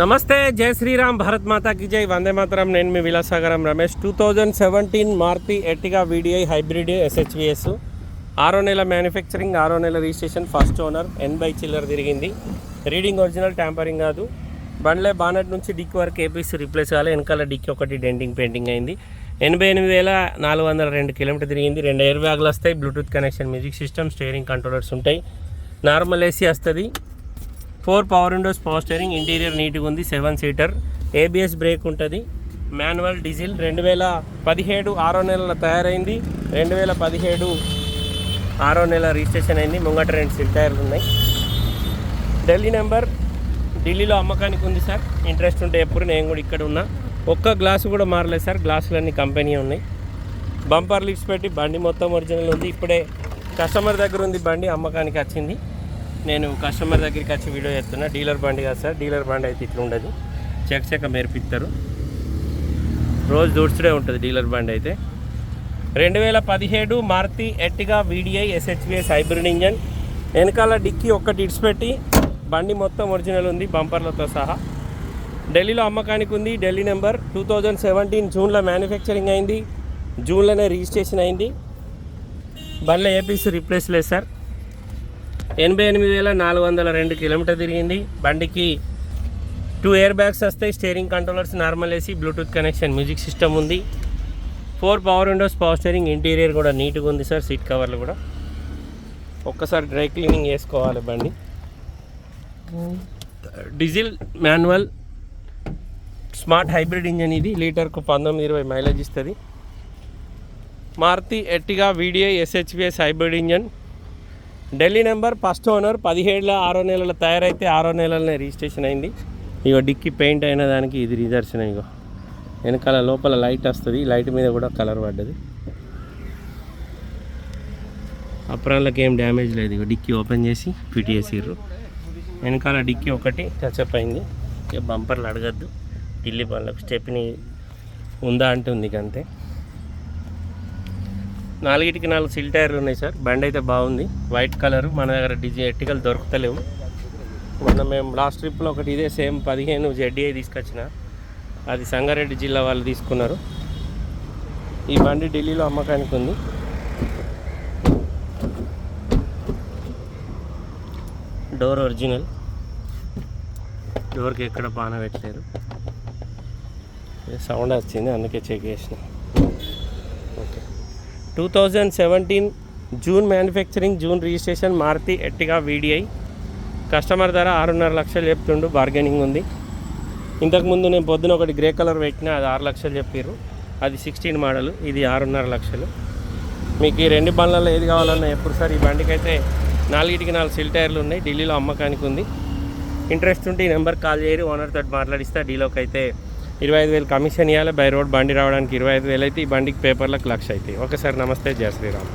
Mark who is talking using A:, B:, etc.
A: నమస్తే జై శ్రీరామ్ భారత్ మాతాకి జై వందే మాతరం నేను మీ Vilasagaram Ramesh. Two thousand seventeen Maruti Ertiga VDI hybrid SHVS ఆరో నెల మ్యానుఫ్యాక్చరింగ్ ఆరో నెల రిజిస్ట్రేషన్ ఫస్ట్ ఓనర్ ఎనభై చిల్లర తిరిగింది. రీడింగ్ ఒరిజినల్ ట్యాంపరింగ్ కాదు. బండ్లే బానట్ నుంచి డిక్ వరకు ఏపీస్ రిప్లేస్ కాలే వెనకాల డిక్ ఒకటి డెంటింగ్ పెయింటింగ్ అయింది. ఎనభై ఎనిమిది వేల నాలుగు వందల రెండు కిలోమీటర్ తిరిగింది. రెండు ఎయిర్ బ్యాగ్లు వస్తాయి Bluetooth connection music system steering controllers ఉంటాయి. నార్మల్ ఏసీ వస్తుంది. Four power windows power steering interior నీట్గా ఉంది సెవెన్ సీటర్. ఏబిఎస్ బ్రేక్ ఉంటుంది. మాన్యువల్ డీజిల్ రెండు వేల పదిహేడు ఆరో నెలల తయారైంది. రెండు వేల పదిహేడు ఆరో నెల రిజిస్ట్రేషన్ అయింది. ముంగట రెండు సిల్ టైర్లు ఉన్నాయి ఢిల్లీ నెంబర్ ఢిల్లీలో అమ్మకానికి ఉంది సార్. ఇంట్రెస్ట్ ఉంటే ఎప్పుడు నేను కూడా ఇక్కడ ఉన్నా. ఒక్క గ్లాసు కూడా మారలేదు సార్. గ్లాసులన్నీ కంపెనీ ఉన్నాయి. బంపర్ లిప్స్ పెట్టి బండి మొత్తం ఒరిజినల్ ఉంది. ఇప్పుడే కస్టమర్ దగ్గర ఉంది బండి అమ్మకానికి వచ్చింది. నేను కస్టమర్ దగ్గరికి వచ్చి వీడియో చేస్తున్నా. డీలర్ బండి కాదు సార్ డీలర్ బండి అయితే ఇట్లా ఉండదు. చెక్ చెక్క మెరిపిస్తారు రోజు దూడ్చుడే ఉంటుంది డీలర్ బండి అయితే. రెండు వేల పదిహేడు Maruti Ertiga VDI SHVS hybrid engine వెనకాల డిక్కీ ఒక్కటి ఇడిచిపెట్టి బండి మొత్తం ఒరిజినల్ ఉంది బంపర్లతో సహా. ఢిల్లీలో అమ్మకానికి ఉంది Delhi number two thousand seventeen జూన్లో మ్యానుఫ్యాక్చరింగ్ అయింది జూన్లోనే రిజిస్ట్రేషన్ అయింది. బండ్లో ఏపీస్ రిప్లేస్ లేదు సార్. ఎనభై ఎనిమిది వేల నాలుగు వందల రెండు కిలోమీటర్ తిరిగింది. బండికి టూ ఎయిర్ బ్యాగ్స్ వస్తాయి steering controllers normal AC Bluetooth connection music system ఉంది. Four power windows power steering interior కూడా నీట్గా ఉంది సార్ సీట్ కవర్లు కూడా. ఒక్కసారి డ్రై క్లీనింగ్ చేసుకోవాలి బండి. Diesel manual smart hybrid engine ఇది లీటర్కు పంతొమ్మిది ఇరవై మైలేజ్ ఇస్తుంది. Maruti Ertiga VDI SHVS hybrid engine Delhi number first owner పదిహేడులో ఆరో నెలల తయారైతే ఆరో నెలలనే రిజిస్ట్రేషన్ అయింది. ఇగో డిక్కి పెయింట్ అయిన దానికి ఇది రిజర్షన్ ఇగో. వెనకాల లోపల లైట్ వస్తుంది లైట్ మీద కూడా కలర్ పడ్డది. అప్రాన్లకు ఏం డ్యామేజ్ లేదు ఇగో డిక్కీ ఓపెన్ చేసి ఫిట్ చేసిర్రు వెనకాల డిక్కీ ఒకటి టచ్అప్ అయింది. ఇక బంపర్లు అడగద్దు ఢిల్లీ వాళ్ళకు స్టెప్ని ఉందా అంటే ఉంది అంతే. నాలుగిటికి నాలుగు సిల్ టైర్లు ఉన్నాయి సార్. బండి అయితే బాగుంది. వైట్ కలర్ మన దగ్గర డిజి ఎట్టికలు దొరుకుతలేవు. మొన్న మేము లాస్ట్ ట్రిప్లో ఒకటి ఇదే సేమ్ పదిహేను జెడ్డీఐ తీసుకొచ్చిన. అది సంగారెడ్డి జిల్లా వాళ్ళు తీసుకున్నారు. ఈ బండి ఢిల్లీలో అమ్మకానికి ఉంది. డోర్ ఒరిజినల్ డోర్కి ఎక్కడ బాణ పెట్టలేరు. సౌండ్ వచ్చింది అందుకే చెక్ చేసిన. Okay two thousand seventeen June manufacturing June registration Maruti Ertiga VDI customer ధర ఆరున్నర లక్షలు చెప్తుండు బార్గెనింగ్ ఉంది. ఇంతకుముందు నేను పొద్దున ఒకటి గ్రే కలర్ పెట్టిన అది ఆరు లక్షలు చెప్పారు అది సిక్స్టీన్ మోడల్ ఇది ఆరున్నర లక్షలు. మీకు ఈ రెండు బండ్లలో ఏది కావాలన్నా ఎప్పుడు సార్ ఈ బండికి అయితే నాలుగిటికి నాలుగు సిల్ టైర్లు ఉన్నాయి ఢిల్లీలో అమ్మకానికి ఉంది. ఇంట్రెస్ట్ ఉంటే ఈ నెంబర్ కాల్ చేయరు ఓనర్ తోటి మాట్లాడిస్తే డీలోకి అయితే ఇరవై ఐదు వేలు కమిషన్ ఇవ్వాలి బై రోడ్ బండి రావడానికి ఇరవై ఐదు వేలు అయితే ఈ బండికి పేపర్లకు లక్ష అవుతాయి ఓకే సార్ నమస్తే జయ శ్రీరామ్.